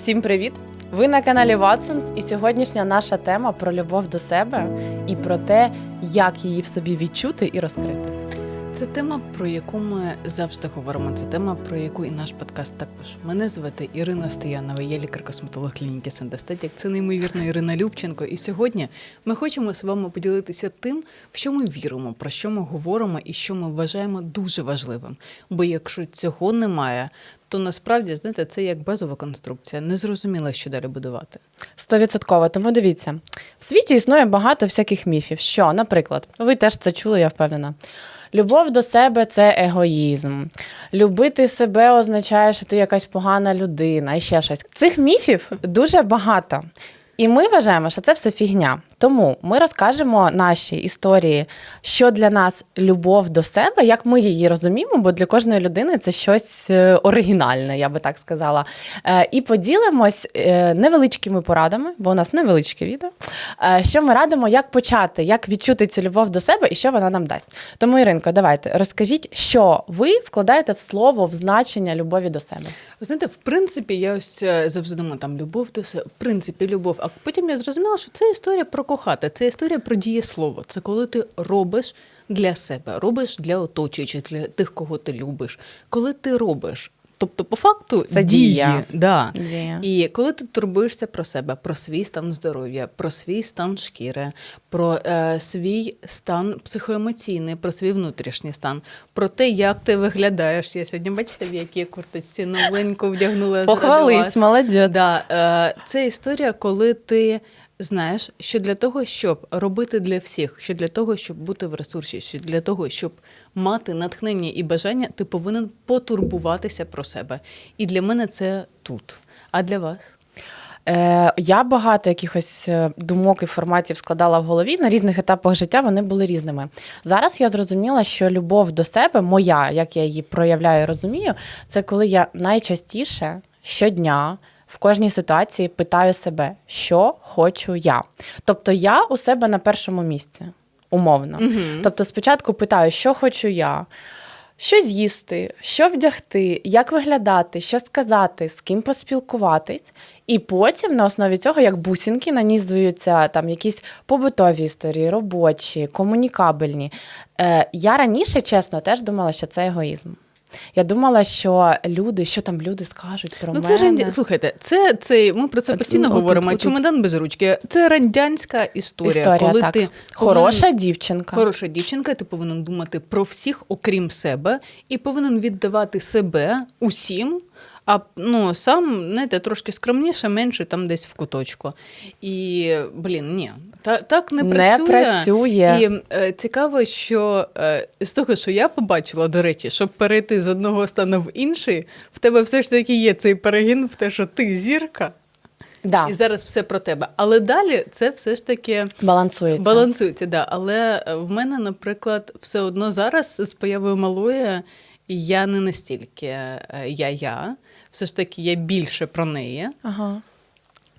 Всім привіт! Ви на каналі Watsons і сьогоднішня наша тема про любов до себе і про те, як її в собі відчути і розкрити. Це тема, про яку ми завжди говоримо. Це тема, про яку і наш подкаст також. Мене звати Ірина Стоянова, я лікар-косметолог клініки Сендестетік. Це неймовірна Ірина Любченко. І сьогодні ми хочемо з вами поділитися тим, в що ми віримо, про що ми говоримо і що ми вважаємо дуже важливим. Бо якщо цього немає, то насправді знаєте, це як базова конструкція. Не зрозуміло, що далі будувати. Стовідсотково. Тому дивіться, в світі існує багато всяких міфів. Що, наприклад, ви теж це чули, я впевнена. Любов до себе це егоїзм. Любити себе означає, що ти якась погана людина і ще щось. Цих міфів дуже багато. І ми вважаємо, що це все фігня. Тому ми розкажемо наші історії, що для нас любов до себе, як ми її розуміємо, бо для кожної людини це щось е, оригінальне, я би так сказала. Е, І поділимось е, невеличкими порадами, бо у нас невеличке відео. Що ми радимо, як почати, як відчути цю любов до себе і що вона нам дасть. Тому, Іринко, давайте розкажіть, що ви вкладаєте в слово в значення любові до себе. Ви знаєте, в принципі, я ось завжди думаю, там любов до себе, в принципі, любов. А потім я зрозуміла, що це історія про кохати, це історія про дієслово. Це коли ти робиш для себе, робиш для оточуючих, для тих, кого ти любиш. Коли ти робиш. Тобто, по факту, Це дії, дія. Да. Дія. І коли ти турбуєшся про себе, про свій стан здоров'я, про свій стан шкіри, про е, свій стан психоемоційний, про свій внутрішній стан, про те, як ти виглядаєш. Я сьогодні бачите, в якій курточці новеньку вдягнула вас. молодець. Да, е, це історія, коли ти знаєш, що для того, щоб робити для всіх, що для того, щоб бути в ресурсі, що для того, щоб мати натхнення і бажання, ти повинен потурбуватися про себе. І для мене це тут. А для вас? Е, я багато якихось е, думок і форматів складала в голові на різних етапах життя. Вони були різними. Зараз я зрозуміла, що любов до себе, моя, як я її проявляю, і розумію, це коли я найчастіше щодня. В кожній ситуації питаю себе, що хочу я. Тобто я у себе на першому місці, умовно. Мгм. Тобто спочатку питаю, що хочу я, що з'їсти, що вдягти, як виглядати, що сказати, з ким поспілкуватись. І потім на основі цього, як бусинки, нанізуються там якісь побутові історії, робочі, комунікабельні. Е, я раніше, чесно, теж думала, що це егоїзм. Я думала, що люди, що там люди скажуть про Ну, мене. це. Слухайте, це, це ми про це постійно от, говоримо. говоримо. от, Чемодан без ручки. Це радянська історія, історія, коли так. ти Хороша повинен- дівчинка. Хороша дівчинка, ти повинен думати про всіх, окрім себе, і повинен віддавати себе усім. А ну сам знаєте, трошки скромніше, менше там десь в куточку. І блін, ні, та, так не працює. Не працює. І е, цікаво, що е, з того, що я побачила, до речі, щоб перейти з одного стану в інший, в тебе все ж таки є цей перегін в те, що ти зірка, Да, і зараз все про тебе. Але далі це все ж таки. балансується. Балансується, да. Але е, в мене, наприклад, все одно зараз з появою малої я не настільки е, я-я, все ж таки є більше про неї Ага.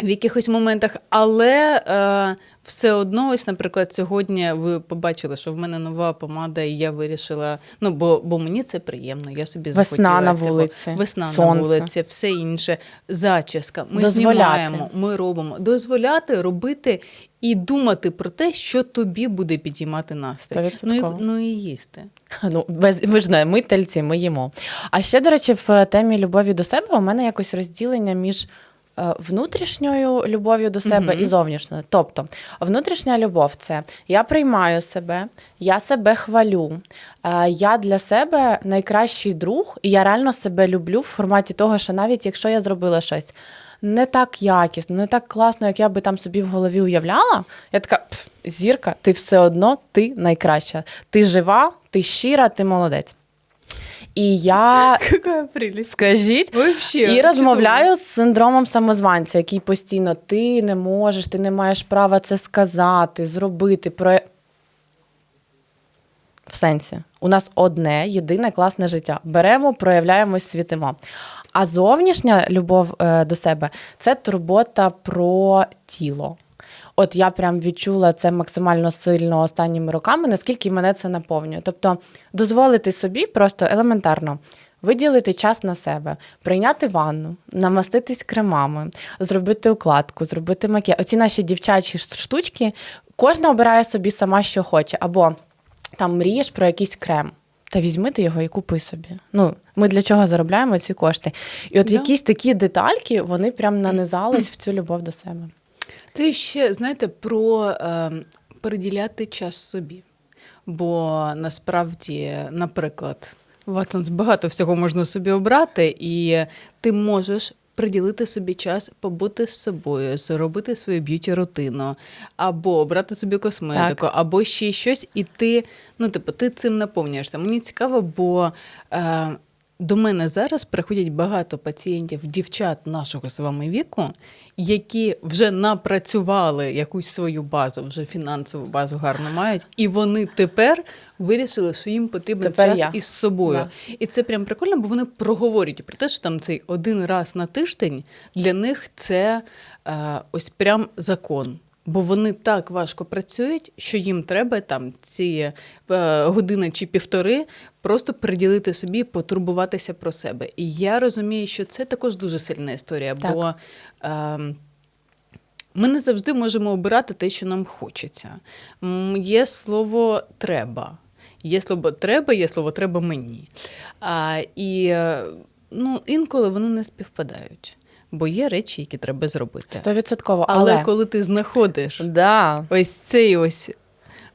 В якихось моментах, але е, все одно, ось, наприклад, сьогодні ви побачили, що в мене нова помада, і я вирішила, ну бо, бо мені це приємно. Я собі Весна захотіла на цього. вулиці, весна на вулиці, все інше, зачіска. Ми Дозволяти. знімаємо, ми робимо. Дозволяти робити і думати про те, що тобі буде підіймати настрій. Ну і, ну і їсти. Ну, без ви ж знаєте, ми тельці, ми їмо. А ще, до речі, в темі любові до себе у мене якось розділення між е, внутрішньою любов'ю до себе Мгм. і зовнішньою. Тобто, внутрішня любов це я приймаю себе, я себе хвалю. е, Я для себе найкращий друг, і я реально себе люблю в форматі того, що навіть якщо я зробила щось не так якісно, не так класно, як я би там собі в голові уявляла, я така зірка, ти все одно ти найкраща. Ти жива, ти щира, ти молодець. І я, скажіть, Вообще, і розмовляю з синдромом самозванця, який постійно ти не можеш, ти не маєш права це сказати, зробити. Про... В сенсі, у нас одне єдине класне життя. Беремо, проявляємось, світимо. А зовнішня любов е, до себе це турбота про тіло. От я прям відчула це максимально сильно останніми роками, наскільки мене це наповнює. Тобто дозволити собі просто елементарно виділити час на себе, прийняти ванну, намаститись кремами, зробити укладку, зробити макіяж. Оці наші дівчачі штучки, кожна обирає собі сама, що хоче. Або там мрієш про якийсь крем. Та візьми ти його і купи собі. Ну, ми для чого заробляємо ці кошти? І от Да. якісь такі детальки, вони прям нанизались в цю любов до себе. Це ще, знаєте, про е, приділяти час собі. Бо насправді, наприклад, Ватсонс багато всього можна собі обрати, і ти можеш приділити собі час побути з собою, зробити свою б'юті-рутину, або обрати собі косметику, Так. або ще щось, і ти, ну, типу, ти цим наповнюєшся. Мені цікаво, бо. Е, до мене зараз приходять багато пацієнтів, дівчат нашого з вами віку, які вже напрацювали якусь свою базу, вже фінансову базу гарно мають, і вони тепер вирішили, що їм потрібен Тепер час я. із собою. Да. І це прям прикольно, бо вони проговорюють про те, що там цей один раз на тиждень для них це е, ось прям закон. Бо вони так важко працюють, що їм треба там ці е, години чи півтори просто приділити собі, потурбуватися про себе. І я розумію, що це також дуже сильна історія, Так. бо е, ми не завжди можемо обирати те, що нам хочеться. Є слово треба. Є слово треба, є слово треба мені. А, і е, ну, інколи вони не співпадають, бо є речі, які треба зробити. Стовідсотково. Але, Але, коли ти знаходиш да, ось цей ось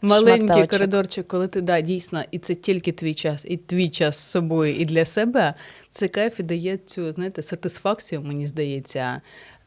маленький Шматочок. коридорчик, коли ти да, дійсно, і це тільки твій час, і твій час з собою, і для себе, це кайф і дає цю, знаєте, сатисфакцію, мені здається,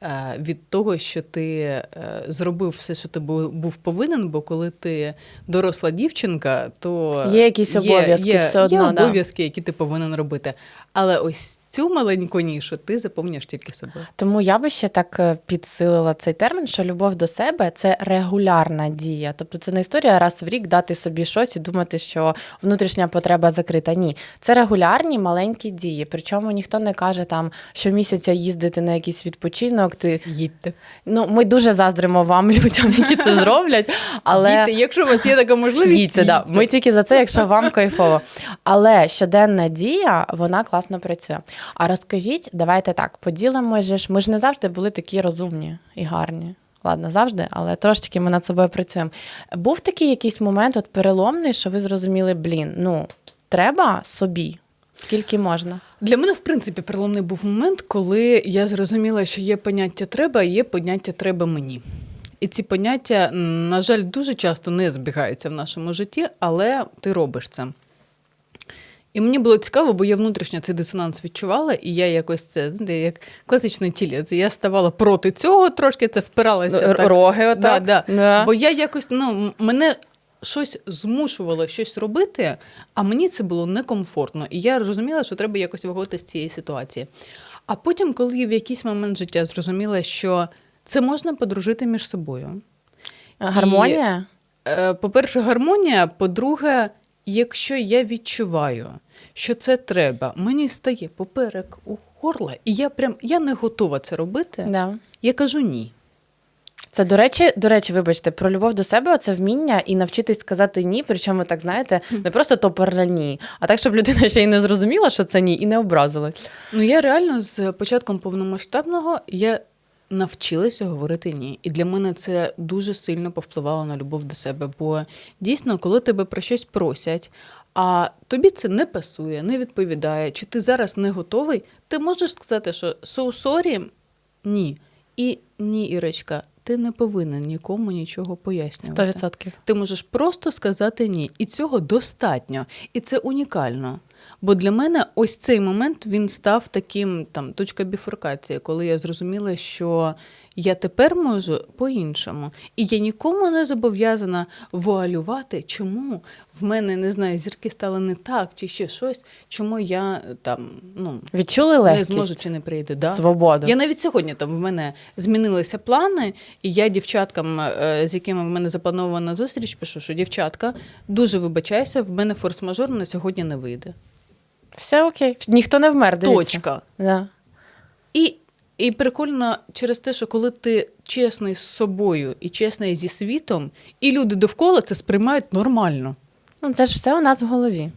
е, від того, що ти е, зробив все, що ти був, повинен, бо коли ти доросла дівчинка, то Є якісь обов'язки є, все одно, Є да. обов'язки, які ти повинен робити. Але ось цю маленьку нішу ти заповнюєш тільки собою. Тому я би ще так е, підсилила цей термін, що любов до себе це регулярна дія. Тобто це не історія раз в рік дати собі щось і думати, що внутрішня потреба закрита. Ні, це регулярні маленькі дії. Причому ніхто не каже там щомісяця їздити на якийсь відпочинок. Ти Їдьте. ну ми дуже заздримо вам, людям, які це зроблять. Але Їдьте, якщо у вас є така можливість, Їдьте, да. Ми тільки за це, якщо вам кайфово. Але щоденна дія, вона класно працює. А розкажіть, давайте так, поділимо ж. Ми ж не завжди були такі розумні і гарні. Ладно, завжди, але трошечки ми над собою працюємо. Був такий якийсь момент, от переломний, що ви зрозуміли, блін, ну треба собі. Скільки можна? Для мене, в принципі, переломний був момент, коли я зрозуміла, що є поняття треба, а є поняття треба мені. І ці поняття, на жаль, дуже часто не збігаються в нашому житті, але ти робиш це. І мені було цікаво, бо я внутрішньо цей дисонанс відчувала, і я якось це знаєте, як класичний тілець. Я ставала проти цього, трошки це впиралася. Так. роги отак? да. Да. Бо я якось ну, мене щось змушувало щось робити, а мені це було некомфортно. І я розуміла, що треба якось виходити з цієї ситуації. А потім, коли в якийсь момент життя зрозуміла, що це можна подружити між собою. Гармонія? Е, По-перше, гармонія. По-друге, якщо я відчуваю, що це треба, мені стає поперек у горла, і я прям я не готова це робити. Да. Я кажу ні. Це до речі, до речі, вибачте, про любов до себе це вміння і навчитись сказати ні. Причому так знаєте, не просто топорно ні, а так, щоб людина ще й не зрозуміла, що це ні, і не образилась. Ну я реально з початком повномасштабного я навчилася говорити ні. І для мене це дуже сильно повпливало на любов до себе. Бо дійсно, коли тебе про щось просять, а тобі це не пасує, не відповідає, чи ти зараз не готовий, ти можеш сказати, що so sorry, ні. І ні, Ірочка, ти не повинен нікому нічого пояснювати. 100%. Ти можеш просто сказати ні, і цього достатньо, і це унікально. Бо для мене ось цей момент він став таким там точка біфуркації, коли я зрозуміла, що я тепер можу по-іншому, і я нікому не зобов'язана вуалювати, чому в мене не знаю, зірки стали не так, чи ще щось, чому я там ну Відчули не легкість, зможу чи не прийду. Да? свободу. Я навіть сьогодні там в мене змінилися плани, і я дівчаткам, е, з якими в мене запланована зустріч, пишу, що дівчатка, дуже вибачайся, в мене форс-мажор на сьогодні не вийде. Все окей. Ніхто не вмер. Дивіться. Точка. Да. І, і прикольно через те, що коли ти чесний з собою і чесний зі світом, і люди довкола це сприймають нормально. Ну, це ж все у нас в голові.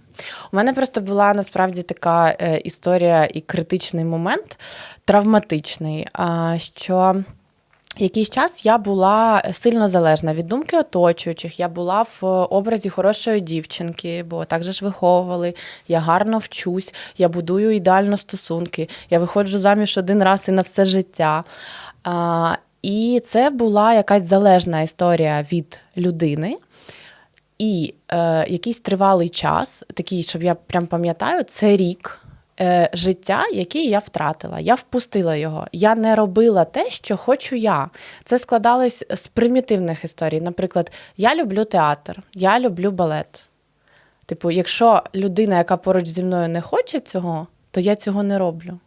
У мене просто була насправді така е, історія і критичний момент, травматичний, що. Якийсь час я була сильно залежна від думки оточуючих. Я була в образі хорошої дівчинки, бо так же ж виховували. Я гарно вчусь, я будую ідеально стосунки, я виходжу заміж один раз і на все життя. А, і це була якась залежна історія від людини. І е, якийсь тривалий час, такий, щоб я прям пам'ятаю, це рік е, життя, який я втратила. Я впустила його. Я не робила те, що хочу я. Це складалось з примітивних історій. Наприклад, я люблю театр, я люблю балет. Типу, якщо людина, яка поруч зі мною не хоче цього, то я цього не роблю.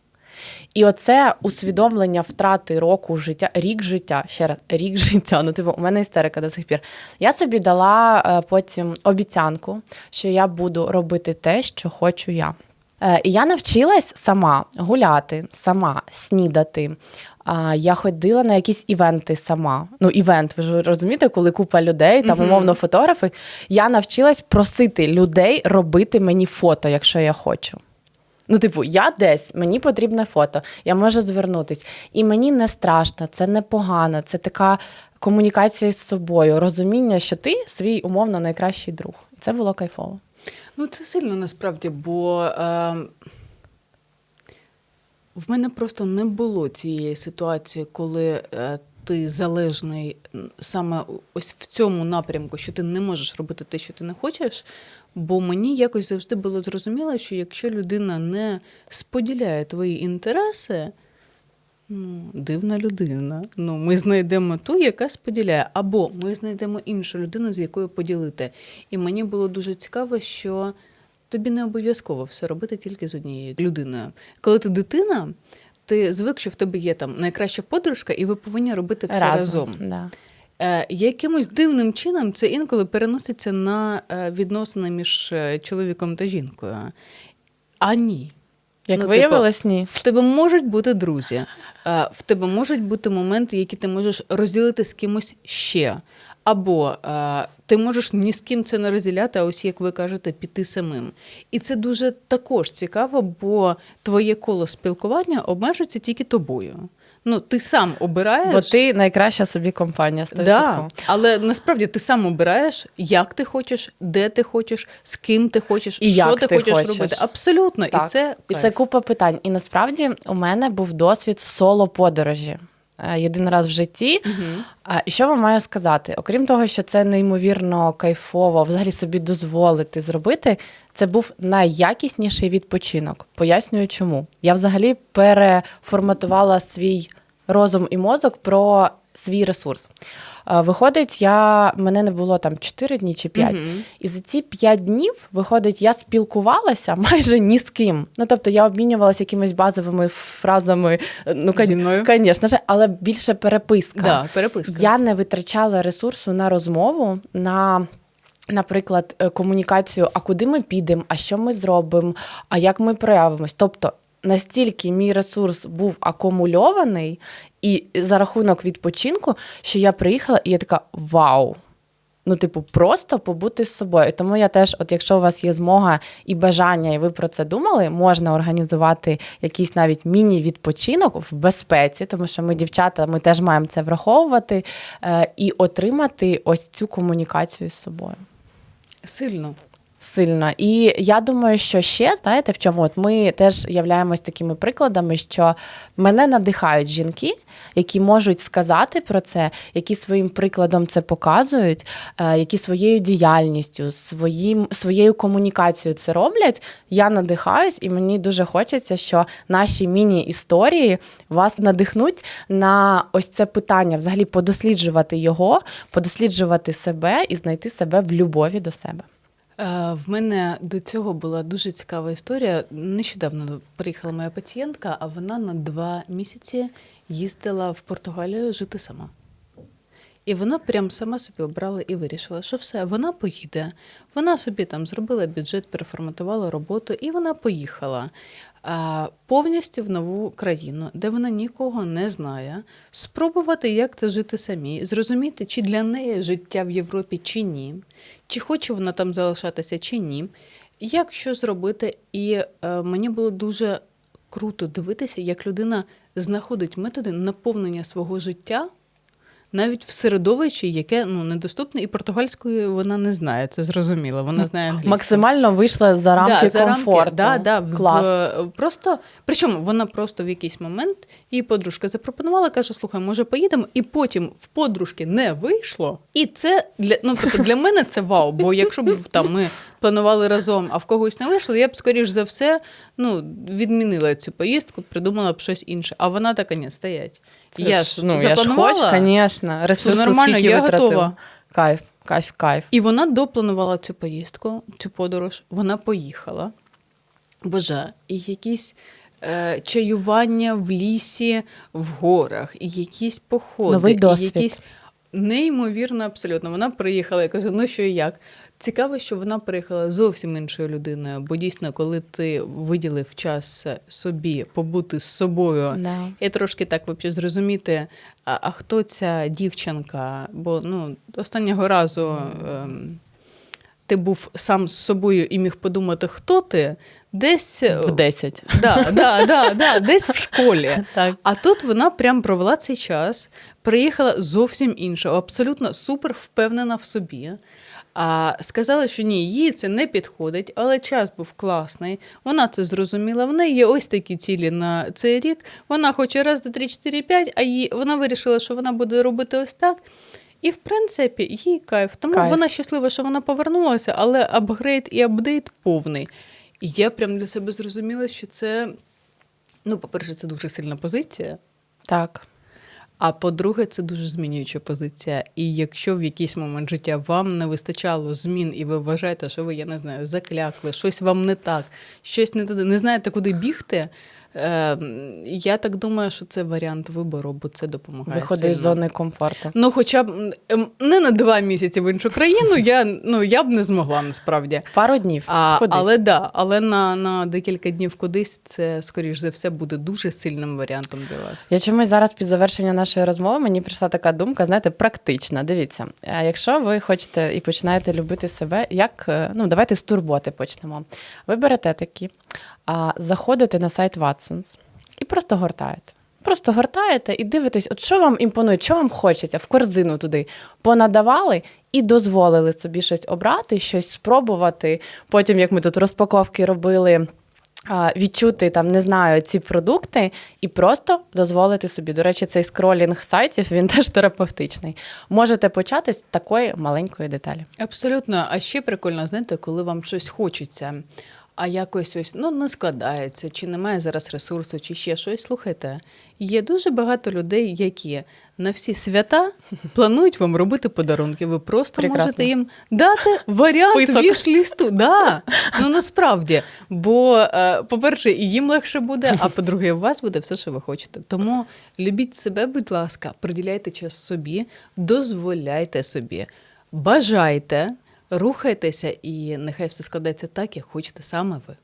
І оце усвідомлення втрати року життя, рік життя, ще раз, рік життя. Ну, типу, у мене істерика до сих пір. Я собі дала е, потім обіцянку, що я буду робити те, що хочу я. Е, і я навчилась сама гуляти, сама снідати. Я ходила на якісь івенти сама. Ну, івент, ви ж розумієте, коли купа людей, там умовно фотографи. Я навчилась просити людей робити мені фото, якщо я хочу. Ну, типу, я десь, мені потрібне фото, я можу звернутись. І мені не страшно, це не погано, це така комунікація з собою, розуміння, що ти свій умовно найкращий друг. І це було кайфово. Ну, це сильно насправді, бо е, в мене просто не було цієї ситуації, коли е, ти залежний саме ось в цьому напрямку, що ти не можеш робити те, що ти не хочеш. Бо мені якось завжди було зрозуміло, що якщо людина не споділяє твої інтереси, ну, дивна людина. Ну, ми знайдемо ту, яка споділяє, або ми знайдемо іншу людину, з якою поділити. І мені було дуже цікаво, що тобі не обов'язково все робити тільки з однією людиною. Коли ти дитина, ти звик, що в тебе є там найкраща подружка, і ви повинні робити все разом. Да. Е, якимось дивним чином це інколи переноситься на е, відносини між е, чоловіком та жінкою. А ні. Як Ну, виявилось, ні. В тебе можуть бути друзі, в тебе можуть бути моменти, які ти можеш розділити з кимось ще. Або е, ти можеш ні з ким це не розділяти, а ось як ви кажете, піти самим. І це дуже також цікаво, бо твоє коло спілкування обмежиться тільки тобою. Ну, ти сам обираєш. Бо ти найкраща собі компанія. 100%. Да, але насправді ти сам обираєш, як ти хочеш, де ти хочеш, з ким ти хочеш, І що ти, ти хочеш, хочеш. робити. Абсолютно. Так. І це І це купа питань. І насправді у мене був досвід соло-подорожі. Е, Єдин раз в житті. А, І що вам маю сказати? Окрім того, що це неймовірно кайфово, взагалі собі дозволити зробити, це був найякісніший відпочинок. Пояснюю, чому. Я взагалі переформатувала свій розум і мозок про свій ресурс. Е, Виходить, я мене не було там 4 дні чи 5. Мгм. І за ці 5 днів, виходить, я спілкувалася майже ні з ким. Ну тобто я обмінювалася якимись базовими фразами. е, Ну, Зі мною? звісно ж, але більше переписка. Да, переписка. Я не витрачала ресурсу на розмову, на. Наприклад, е, комунікацію, а куди ми підемо, а що ми зробимо, а як ми проявимось. Тобто настільки мій ресурс був акумульований, і за рахунок відпочинку, що я приїхала, і я така вау. Ну, типу, просто побути з собою. Тому я теж, от якщо у вас є змога і бажання, і ви про це думали, можна організувати якийсь навіть міні-відпочинок в безпеці, тому що ми, дівчата, ми теж маємо це враховувати е, і отримати ось цю комунікацію з собою. Сильно. Сильно. І я думаю, що ще, знаєте, в чому? От ми теж являємось такими прикладами, що мене надихають жінки, які можуть сказати про це, які своїм прикладом це показують, е, які своєю діяльністю, своїм, своєю комунікацією це роблять. Я надихаюсь, і мені дуже хочеться, що наші міні-історії вас надихнуть на ось це питання, взагалі подосліджувати його, подосліджувати себе і знайти себе в любові до себе. Е, В мене до цього була дуже цікава історія. Нещодавно приїхала моя пацієнтка, а вона на два місяці їздила в Португалію жити сама. І вона прям сама собі обрала і вирішила, що все, вона поїде. Вона собі там зробила бюджет, переформатувала роботу, і вона поїхала повністю в нову країну, де вона нікого не знає, спробувати, як це жити самі, зрозуміти, чи для неї життя в Європі, чи ні, чи хоче вона там залишатися, чи ні. як що зробити, і е, мені було дуже круто дивитися, як людина знаходить методи наповнення свого життя. Навіть в середовищі, яке ну недоступне, і португальською вона не знає. Це зрозуміло. Вона знає англійську. Максимально вийшла за рамки да, за комфорту. Рамки, да, да, Клас. В, просто, причому вона просто в якийсь момент її подружка запропонувала, каже: слухай, може поїдемо, і потім в подружки не вийшло. І це для ну просто для мене це вау. Бо якщо б там ми планували разом, а в когось не вийшло, я б скоріш за все ну відмінила цю поїздку, придумала б щось інше. А вона така, ні, стоять. Це я ж, ну, я ж запланувала, хочу, звісно. Ресурси нормально, скільки я витратила. готова. Кайф, кайф, кайф. І вона допланувала цю поїздку, цю подорож. Вона поїхала. Боже, і якісь е, чаювання в лісі, в горах, і якісь походи, Новий і якісь неймовірно абсолютно. Вона приїхала. Я кажу, ну що і як? Цікаво, що вона приїхала зовсім іншою людиною, бо дійсно, коли ти виділив час собі побути з собою, Да. і трошки так вообще зрозуміти, а, а хто ця дівчинка? Бо ну, останнього разу ем, ти був сам з собою і міг подумати, хто ти, десь В 10. да, да, да, да, десь в школі. Так. А тут вона прям провела цей час, приїхала зовсім інша, абсолютно супер впевнена в собі. А сказала, що ні, їй це не підходить, але час був класний. Вона це зрозуміла. В неї є ось такі цілі на цей рік. Вона хоче раз, два, три, чотири, п'ять, а їй вона вирішила, що вона буде робити ось так. І в принципі, їй кайф. Тому Кайф. вона щаслива, що вона повернулася, але апгрейд і апдейт повний. І я прям для себе зрозуміла, що це, ну, по-перше, це дуже сильна позиція. Так. А по-друге, це дуже змінююча позиція. І якщо в якийсь момент життя вам не вистачало змін, і ви вважаєте, що ви, я не знаю, заклякли, щось вам не так, щось не туди, не знаєте, куди бігти. Е, я так думаю, що це варіант вибору, бо це допомагає. Виходи з зони комфорту. Ну, хоча б не на два місяці в іншу країну, я, ну, я б не змогла насправді. Пару днів. А, Кудись. але да, але на, на декілька днів кудись це, скоріш за все, буде дуже сильним варіантом для вас. Я чомусь зараз під завершення нашої розмови мені прийшла така думка, знаєте, практична. Дивіться, е, якщо ви хочете і починаєте любити себе, як е, ну давайте з турботи почнемо. Ви берете такі, а заходите на сайт Watsons і просто гортаєте. Просто гортаєте і дивитесь, от що вам імпонує, що вам хочеться в корзину туди понадавали і дозволили собі щось обрати, щось спробувати. Потім, як ми тут розпаковки робили, відчути там, не знаю, ці продукти і просто дозволити собі. До речі, цей скролінг сайтів він теж терапевтичний. Можете почати з такої маленької деталі. Абсолютно. А ще прикольно, знаєте, коли вам щось хочеться, а якось ось ну, не складається, чи немає зараз ресурсу, чи ще щось. Слухайте, є дуже багато людей, які на всі свята планують вам робити подарунки. Ви просто Прекрасно. можете їм дати варіант віш-лісту. Да. Ну насправді. Бо, е, по-перше, і їм легше буде, а по-друге, у вас буде все, що ви хочете. Тому любіть себе, будь ласка, приділяйте час собі, дозволяйте собі, бажайте, рухайтеся, і нехай все складеться так, як хочете саме ви.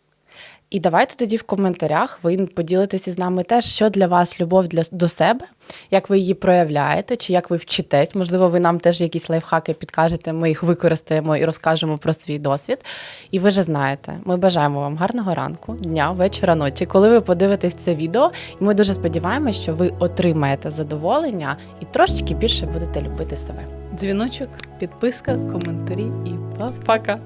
І давайте тоді в коментарях ви поділитеся з нами теж, що для вас любов для до себе, як ви її проявляєте, чи як ви вчитесь. Можливо, ви нам теж якісь лайфхаки підкажете, ми їх використаємо і розкажемо про свій досвід. І ви вже знаєте, ми бажаємо вам гарного ранку, дня, вечора, ночі, коли ви подивитесь це відео. І ми дуже сподіваємося, що ви отримаєте задоволення і трошечки більше будете любити себе. Дзвіночок, підписка, коментарі і па. Пока!